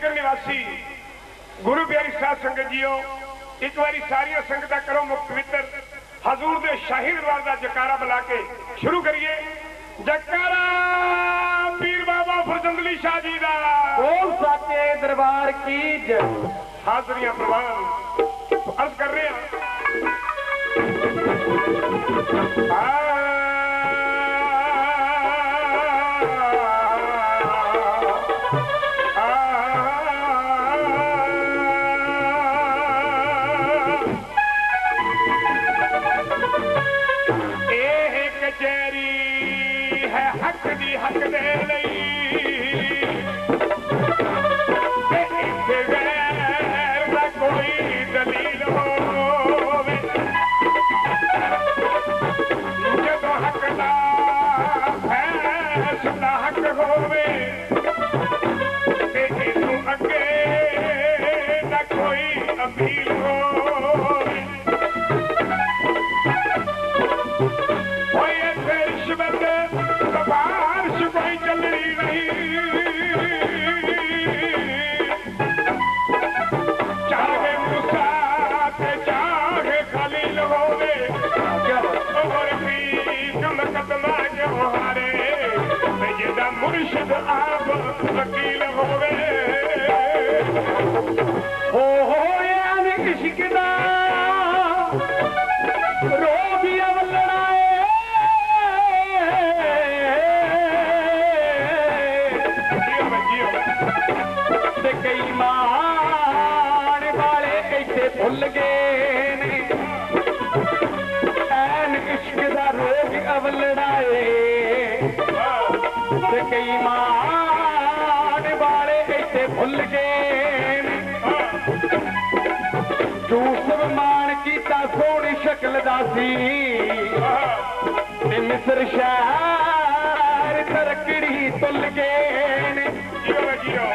ਨਗਰ ਨਿਵਾਸੀ ਗੁਰੂ ਪਿਆਰੀ ਸਾਧ ਸੰਗਤ ਜੀਓ ਇੱਕ ਵਾਰੀ ਸਾਰੀਆਂ ਸੰਗਤਾਂ ਕਰੋ ਮੁਖ ਪਵਿੱਤਰ। ਹਜ਼ੂਰ ਦੇ ਸ਼ਾਹੀ ਦਰਬਾਰ ਦਾ ਜਕਾਰਾ ਬੁਲਾ ਕੇ ਸ਼ੁਰੂ ਕਰੀਏ। ਜਕਾਰਾ ਪੀਰ ਬਾਬਾ ਫਰਜ਼ੰਦਲੀ ਸ਼ਾਹ ਜੀ ਦਾ। ਬੋਲ ਸਾਚੇ ਦਰਬਾਰ ਕੀ ਜੈ। ਹਾਜ਼ਰੀਆਂ ਪ੍ਰਵਾਨ। ਅਰਜ਼ ਕਰ ਰਹੇ ਹਾਂ। ਮਾਣ ਵਾਲੇ ਇੱਥੇ ਭੁੱਲ ਗਏ ਨੇ ਐਨ ਇਸ਼ਕ ਦਾ ਰੋਗ ਅਵਲੜਾਏ ਤੇ ਕਈ ਮਾਣ ਵਾਲੇ ਇੱਥੇ ਭੁੱਲ ਗਏ ਨੇ ਯੂਸਫ ਮਾਣ ਕੀਤਾ ਸੋਹਣੀ ਸ਼ਕਲ ਦਾ ਸੀ ਤੇ ਮਿਸਰ ਸ਼ਹਿਰ ਤਰਕੜੀ ਤੁੱਲ ਗਏ ਨੇ ਜੀਓ ਜੀਓ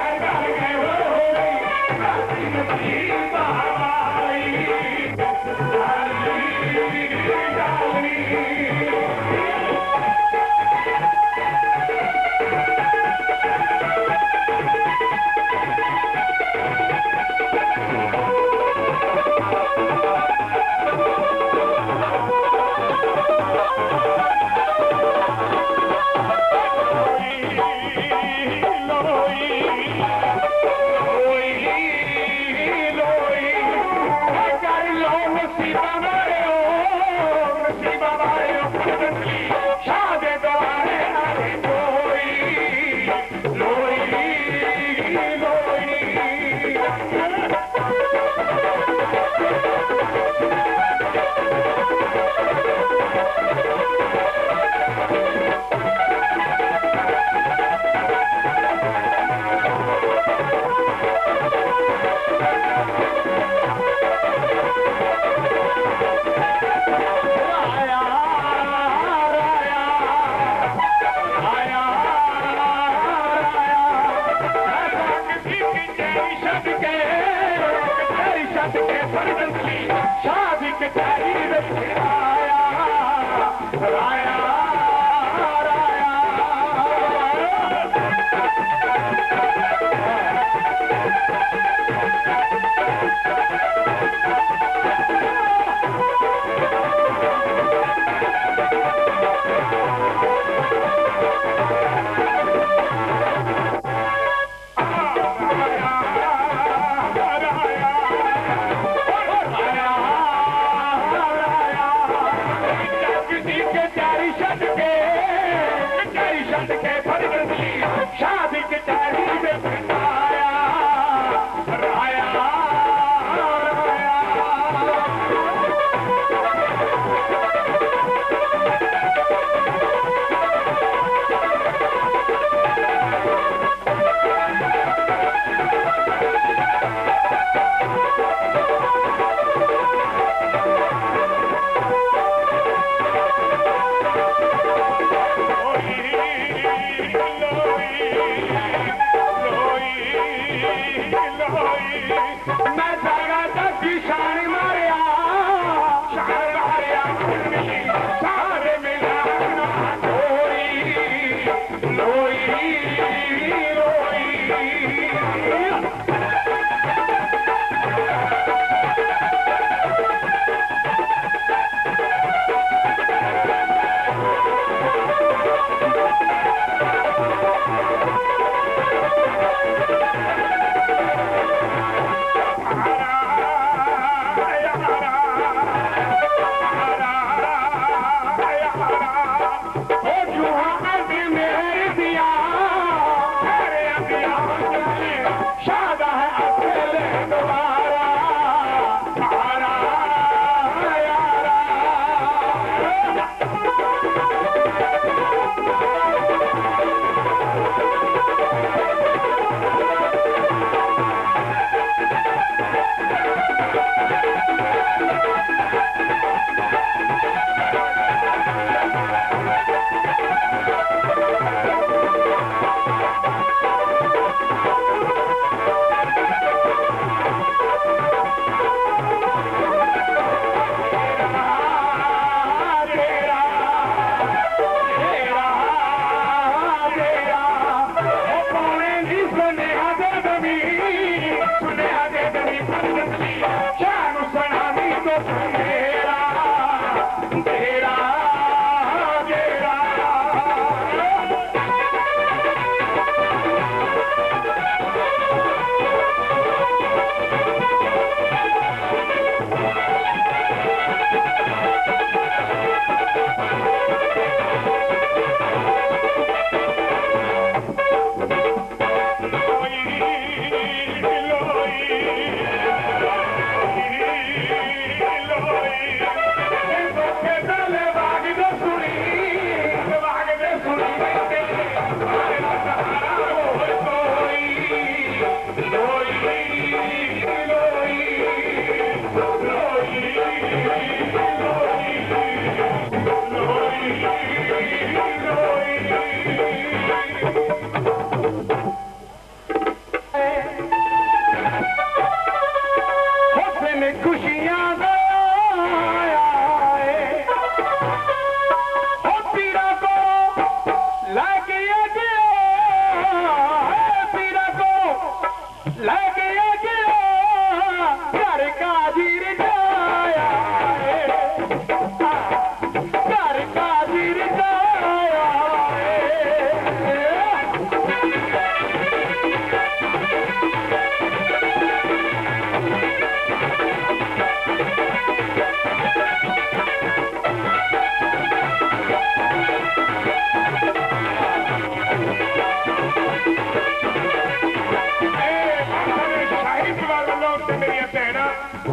Bye.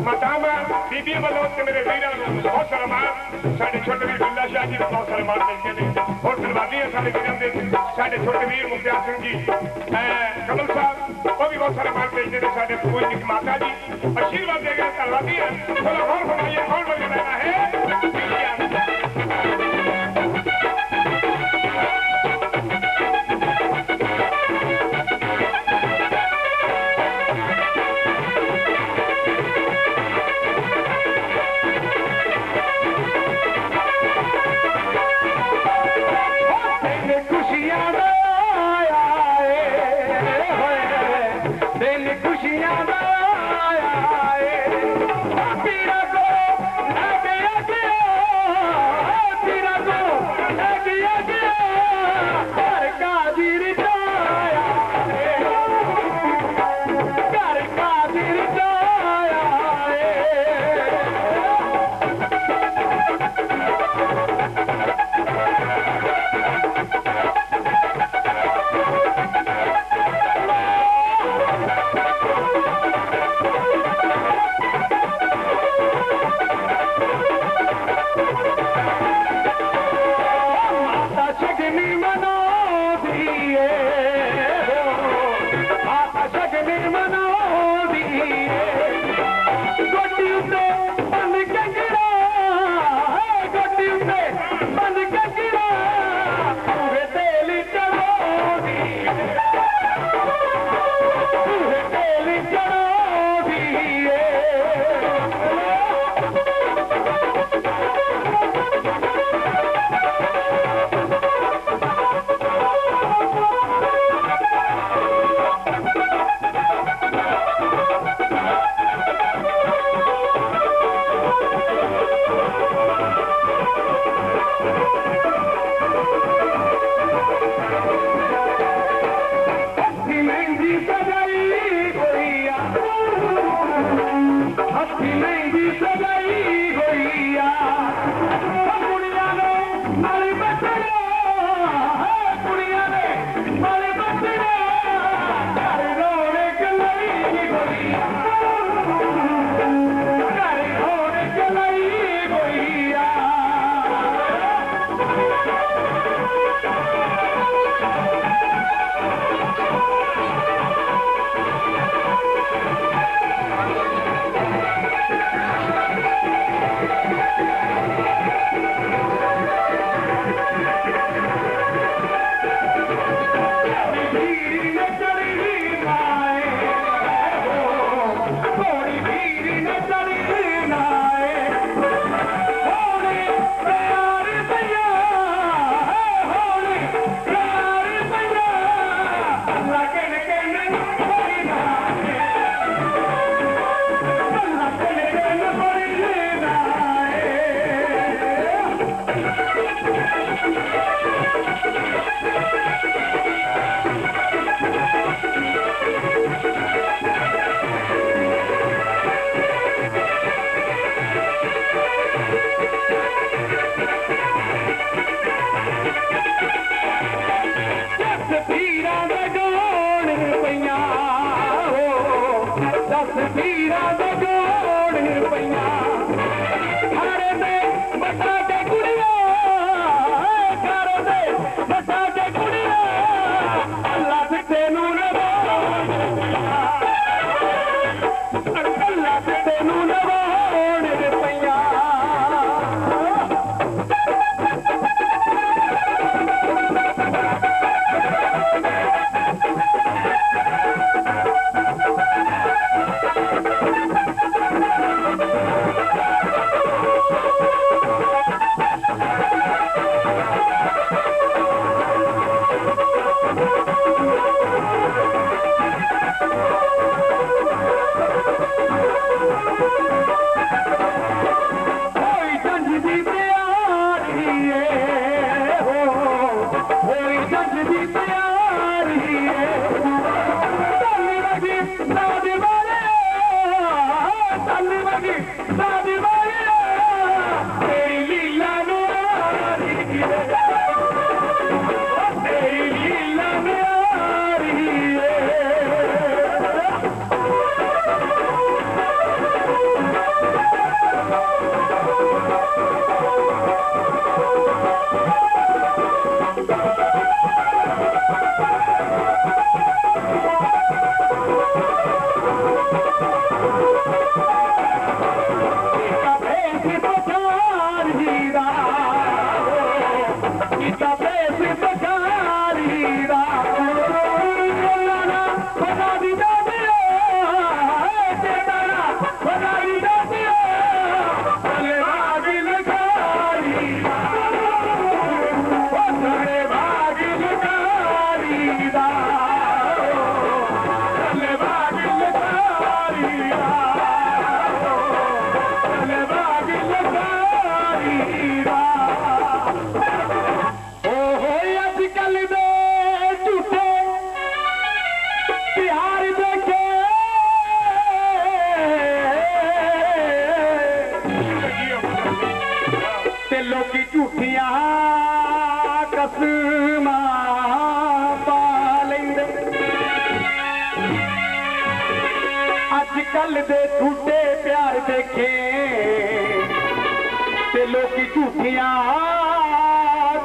ਮਾਤਾਵਾਂ ਬੀਬੀਆਂ ਵੱਲੋਂ ਤੇ ਮੇਰੇ ਵੀਰਾਂ ਨੂੰ ਬਹੁਤ ਸਨਮਾਨ ਸਾਡੇ ਛੋਟੇ ਵੀਰ ਬਿੱਲਾ ਸ਼ਾਹ ਜੀ ਨੂੰ ਬਹੁਤ ਸਨਮਾਨ ਮਿਲਦੇ ਨੇ ਹੋਰ ਧੰਨਵਾਦੀਆਂ ਸਾਡੇ ਵੀਰਾਂ ਦੇ ਸਾਡੇ ਛੋਟੇ ਵੀਰ ਮੁਖਤਿਆਰ ਸਿੰਘ ਜੀ ਅਹ ਕਮਲ ਸਾਹਿਬ ਉਹ ਵੀ ਬਹੁਤ ਸਨਮਾਨ ਮਿਲਦੇ ਨੇ ਸਾਡੇ ਪੂਜਨਿਕ ਮਾਤਾ ਜੀ ਆਸ਼ੀਰਵਾਦ ਦੇ ਗਏ ਧੰਨਵਾਦੀਆਂ ਚਲੋ ਹੋਰ ਫਰਮਾਈਏ ਕੌਣ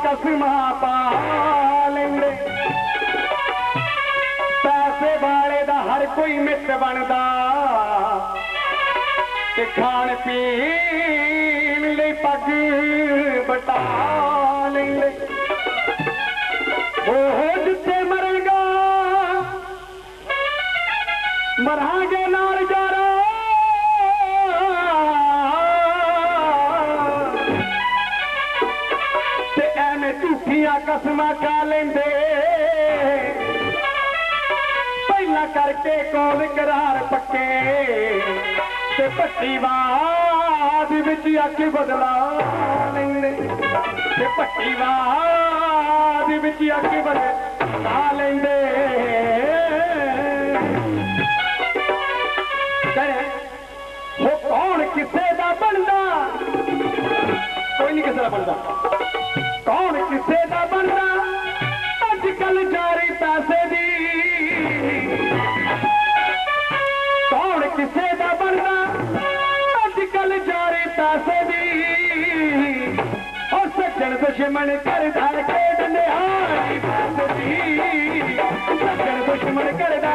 कसमा पैसे हर कोई मित पी पग बटा। ਕਸਮਾਂ ਖਾ ਲੈਂਦੇ। ਪਹਿਲਾਂ ਕਰਕੇ ਕੋਲ ਕਰਾਰ ਪੱਕੇ ਤੇ ਭੱਟੀਵਾਦ ਵਿੱਚ ਅੱਖ ਬਦਲਾ ਲੈਂਦੇ। ਤੇ ਪੱਟੀਵਾਦ ਵਿੱਚ ਅੱਖ ਬਦਲਾ ਲੈਂਦੇ। ਕਹੇ, ਉਹ ਕੌਣ ਕਿਸੇ ਦਾ ਬਣਦਾ? ਕੋਈ ਨਹੀਂ ਕਿਸੇ ਦਾ ਬਣਦਾ। ਕੌਣ ਕਿਸੇ ਅੱਜ ਜਾਰੀ ਪੈਸੇ ਦੀ। ਕੌਣ ਕਿਸੇ ਦਾ ਬਣਦਾ? ਅੱਜ ਕੱਲ ਜਾਰੀ ਪੈਸੇ ਦੀ। ਉਹ ਸੱਜਣ ਦੁਸ਼ਮਣ ਕਰਦਾ ਖੇਡ ਨਿਹਾਰੀ ਪੈਸੇ ਦੀ। ਸੱਜਣ ਦੁਸ਼ਮਣ ਕਰਦਾ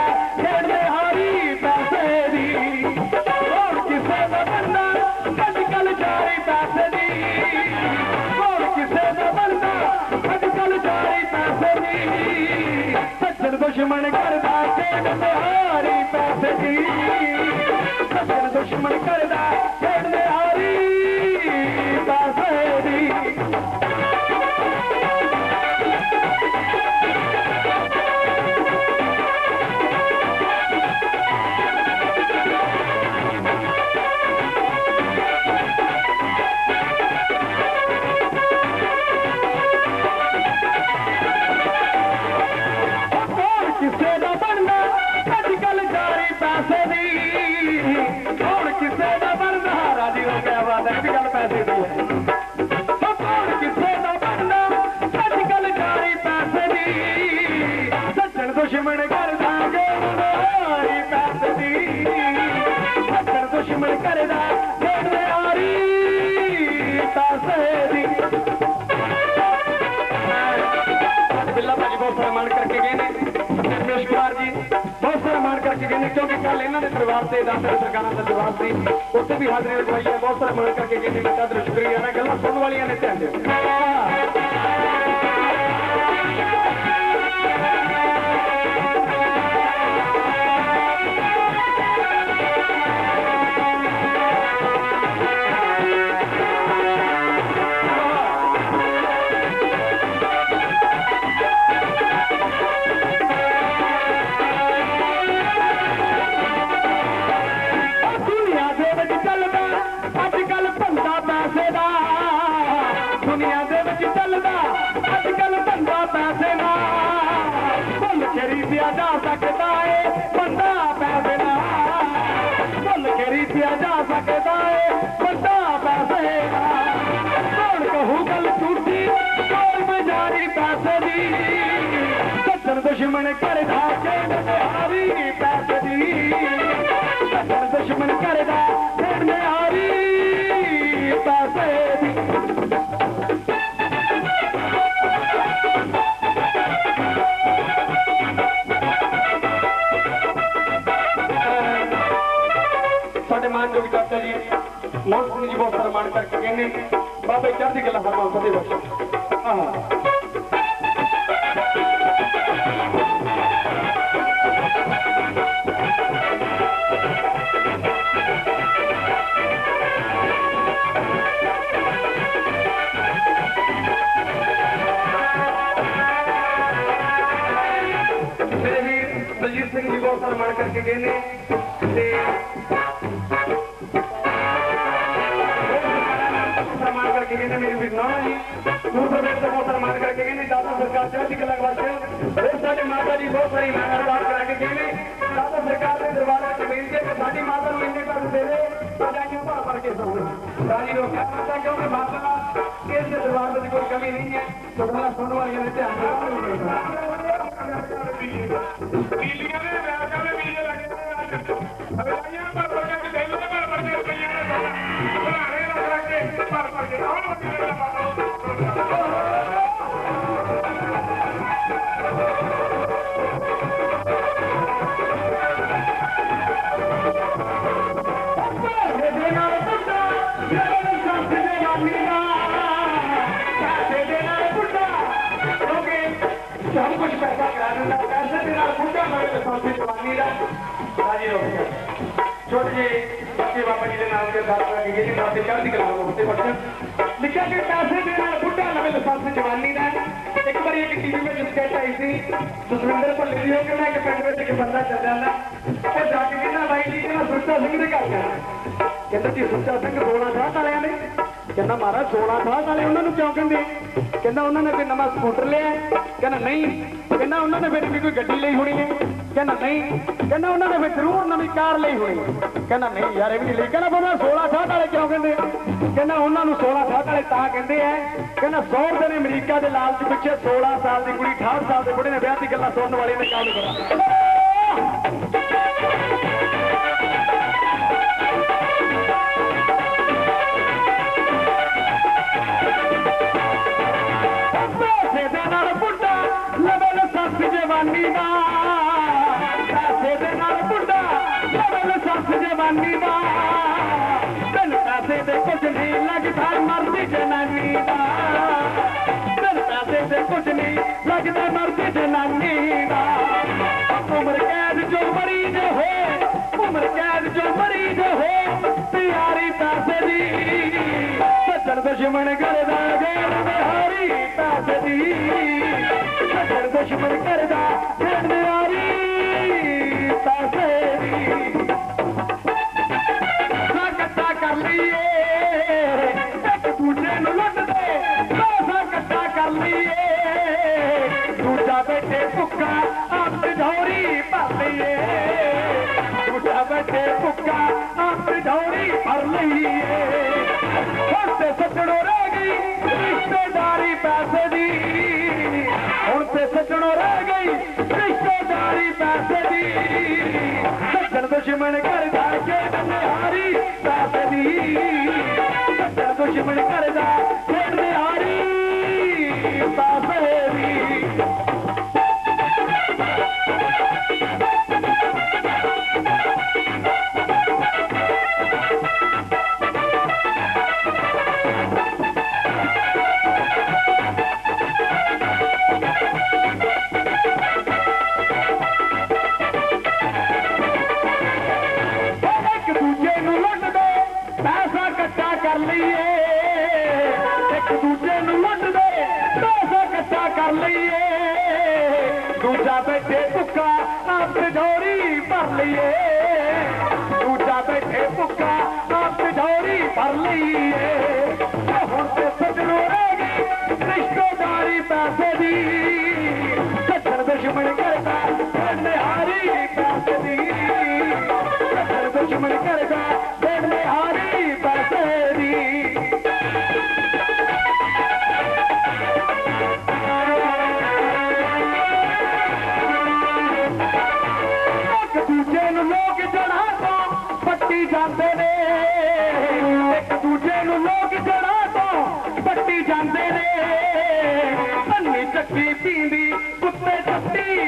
दुश्मन कर दाते हारी पैसे दी दुश्मन कर दाते ਸਾਰਾ ਮਾਣ ਕੱਲ ਇਹਨਾਂ ਦੇ ਪਰਿਵਾਰ ਤੇ ਦਾਦਰ ਸਰਕਾਰਾਂ ਦਾ ਜਵਾਬ ਸੀ, ਉੱਥੇ ਵੀ ਹਾਜ਼ਰੀ ਲਗਵਾਈ ਹੈ ਬਹੁਤ ਸਾਰਾ ਮਾਣ ਕਰਕੇ ਗਏ ਨੇ ਮੈਂ ਤਾਂ ਸ਼ੁਕਰੀਆ ਨਾ ਗੱਲਾਂ ਸੁਣਨ ਵਾਲੀਆਂ ਨੇ, ਧਿਆਨ ਦਿਓ। ਜੀ ਬਹੁਤ ਸਾਰਾ ਕਰਕੇ ਗਏ ਨੇ। ਬਾਬਾ ਚੜ੍ਹਦੀ ਕਲਾ ਫਰਮਾਨ ਫਤਿਹ ਬਖਸ਼। ਆਹ। ਵੀਰ ਬਲਜੀਤ ਸਿੰਘ ਜੀ ਬਹੁਤ ਸਨਮਾਨ ਕਰਕੇ ਗਏ ਨੇ ਤੇ ਕਰਕੇ ਗਏ ਨੇ ਮੇਰੇ ਵੀਰ ਜੀ। ਦੂਰ ਪ੍ਰਵੇਸ਼ ਦਾ ਸਨਮਾਨ ਕਰਕੇ ਗਏ ਦਾਦਾ ਸਰਕਾਰ ਚੜ੍ਹਦੀ ਕਲਾ ਵਾਸਤੇ। ਉਹ ਸਾਡੇ ਮਾਤਾ ਜੀ ਬਹੁਤ ਸਾਰੀ ਮਿਹਨਤ ਕਰਾ ਕੇ ਗਏ ਦਾਦਾ ਸਰਕਾਰ ਦੇ ਦਰਬਾਰ ਵਿੱਚ ਬੇਨਤੀ ਹੈ ਕਿ ਸਾਡੀ ਮਾਤਾ ਨੂੰ ਇੰਨੇ ਪੈਸੇ ਦੇ ਦੇ ਤਾਂ ਜਾ ਭਰ ਭਰ ਕੇ ਸੌਣ ਰਾਜੀ ਨੂੰ ਕਿਹਾ ਪਤਾ ਕਿਉਂਕਿ ਮਾਤਾ ਇਸ ਦਰਬਾਰ ਵਿੱਚ ਕੋਈ ਕਮੀ ਨਹੀਂ ਹੈ। ਤੁਹਾਡਾ ਸੁਣਨ ਵਾਲਿਆਂ ਨੇ ਧਿਆਨ ਦੇਣਾ ਪੀਲੀਆਂ ਦੇ ਅਮਰੀਕਾ ਕਰਨ ਦਾ ਕਹਿੰਦੇ ਤੇ ਨਾਲ ਮੁੱਢਾ ਮਾਰੇ ਤੇ ਸੌਂਤੀ ਜਵਾਨੀ ਦਾ ਰਾਜੀ ਹੋ ਗਿਆ ਛੋਟੇ ਜੀ ਬੱਚੇ ਬਾਬਾ ਜੀ ਦੇ ਨਾਮ ਤੇ ਦਾਤ ਲੱਗ ਗਏ ਜੀ ਨਾਮ ਤੇ ਚੜ੍ਹਦੀ ਕਲਾ ਨੂੰ ਉੱਤੇ ਬੱਚਾ ਲਿਖਿਆ ਕਿ ਪੈਸੇ ਦੇ। ਨਾਲ ਬੁੱਢਾ ਲਵੇ ਤੇ ਸੌਂਤੀ ਜਵਾਨੀ ਦਾ ਇੱਕ ਵਾਰੀ ਇੱਕ ਟੀਵੀ ਵਿੱਚ ਸਟੇਟ ਆਈ ਸੀ ਜਸਵਿੰਦਰ ਭੱਲੇ ਦੀ ਹੋ ਕੇ ਨਾ ਇੱਕ ਪਿੰਡ ਵਿੱਚ ਇੱਕ ਬੰਦਾ ਚੱਲ ਜਾਂਦਾ ਉਹ ਜਾ ਕੇ ਕਹਿੰਦਾ ਬਾਈ ਜੀ ਕਹਿੰਦਾ ਸੁੱਚਾ ਸਿੰਘ ਦੇ ਘਰ ਜਾਣਾ ਕਹਿੰਦਾ ਜੀ ਸੁੱਚਾ ਸਿੰਘ ਰੋਣਾ ਸਾਹ ਵਾਲਿਆਂ ਨੇ ਕਹਿੰਦਾ ਮਹਾਰਾਜ ਸੋਣਾ ਸਾਹ ਵਾਲੇ ਉਹਨਾਂ ਨੂੰ ਕਿਉਂ ਕਹਿੰਦੇ ਕਹਿੰਦਾ ਉਹਨਾਂ ਨੇ ਕੋਈ ਨਵਾਂ ਸਕੂਟਰ ਲਿਆ। ਕਹਿੰਦਾ ਨਹੀਂ ਕਹਿੰਦਾ ਉਹਨਾਂ ਨੇ ਫਿਰ ਵੀ ਕੋਈ ਗੱਡੀ ਲਈ ਹੋਣੀ ਹੈ। ਕਹਿੰਦਾ ਨਹੀਂ। ਕਹਿੰਦਾ ਉਹਨਾਂ ਨੇ ਫਿਰ ਜ਼ਰੂਰ ਨਵੀਂ ਕਾਰ ਲਈ ਹੋਣੀ ਹੈ। ਕਹਿੰਦਾ ਨਹੀਂ ਯਾਰ, ਇਹ ਵੀ ਨਹੀਂ ਲਈ। ਕਹਿੰਦਾ ਫਿਰ ਉਹਨਾਂ 16 ਸਾਲ ਵਾਲੇ ਕਿਉਂ ਕਹਿੰਦੇ ਕਹਿੰਦਾ ਉਹਨਾਂ ਨੂੰ 16 ਸਾਲ ਵਾਲੇ ਤਾਂ ਕਹਿੰਦੇ ਆ। ਕਹਿੰਦਾ ਸੌਰਦੇ ਨੇ ਅਮਰੀਕਾ ਦੇ ਲਾਲਚ ਪਿੱਛੇ 16 ਸਾਲ ਦੀ ਕੁੜੀ 68 ਸਾਲ ਦੇ ਬੁੱਢੇ ਨੇ ਵਿਆਹ ਦੀ ਗੱਲਾਂ ਸੁਣਨ ਵਾਲੇ ਨੇ ਕੰਮ ਕਰਾ ਜਵਾਨੀ ਦਾ, ਪੈਸੇ ਦੇ ਨਾਲ ਬੁੱਢਾ ਲਵਲ ਸੱਸ ਜਵਾਨੀ ਦਾ। ਬਿਨ ਪੈਸੇ ਦੇ ਕੁਝ ਨਹੀਂ ਲੱਗਦਾ, ਮਰਦੀ ਜਨਾਨੀ ਦਾ। ਬਿਨ ਪੈਸੇ ਦੇ ਕੁਝ ਨਹੀਂ ਲੱਗਦਾ, ਮਰਦੀ ਜਨਾਨੀ ਸੱਜਣ ਦੁਸ਼ਮਣ ਕਰਦਾ ਗੇੜ ਬਿਹਾਰੀ, ਪੈਸੇ ਸੱਜਣ ਦੁਸ਼ਮਣ ਕਰਦਾ ਗੇੜ ਬਿਹਾਰੀ, ਪੈਸੇ ਦੀ। ਕਰ ਲਈਏ, ਇੱਕ ਦੂਜੇ ਨੂੰ ਲੁੱਟਦੇ ਦੋਸਾ ਇਕੱਠਾ ਕਰ ਲਈਏ। ਦੂਜਾ ਬੈਠੇ ਭੁੱਖਾ, ਆਪ ਢੌਰੀ ਭਰ ਲਈਏ। ਦੂਜਾ ਬੈਠੇ ਭੁੱਖਾ ਆਪ ਢੌਰੀ ਭਰ ਲਈਏ। ਹੁਣ ਤੇ ਸੱਜਣੋ ਰਹਿ ਗਈ ਰਿਸ਼ਤੇਦਾਰੀ ਪੈਸੇ ਦੀ। ਹੁਣ ਤੇ ਸੱਜਣੋ ਰਹਿ ਗਈ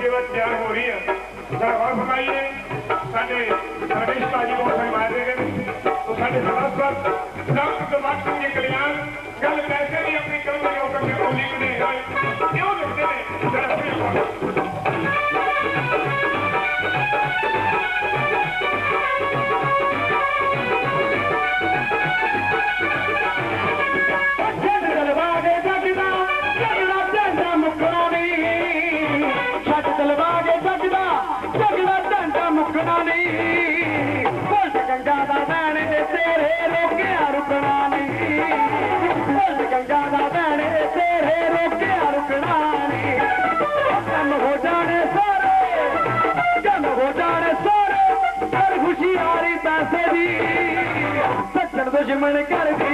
ਸੇਵਾ ਤਿਆਰ ਹੋ ਰਹੀ ਹੈ। ਜਰਾ ਫਰਮਾਈਏ, ਸਾਡੇ ਰਮੇਸ਼ ਭਾਜੀ ਬਹੁਤ ਫਰਮਾ ਰਹੇ ਨੇ। ਤੋ ਸਾਡੇ ਸਭਾਸਦ ਡਾਕਟਰ ਦਵਾਕ ਸਿੰਘ ਕਲਿਆਣ, ਗੱਲ ਪੈਸੇ ਦੀ ਆਪਣੀ ਕਲਮ ਦੀ ਔਕਤ ਦੇ ਕੋਲ ਲਿਖਦੇ ਕਿਉਂ ਲਿਖਦੇ ਨੇ? ਜਰਾ ਸੁਣੋ ਛੱਡ दुश्मन कर दी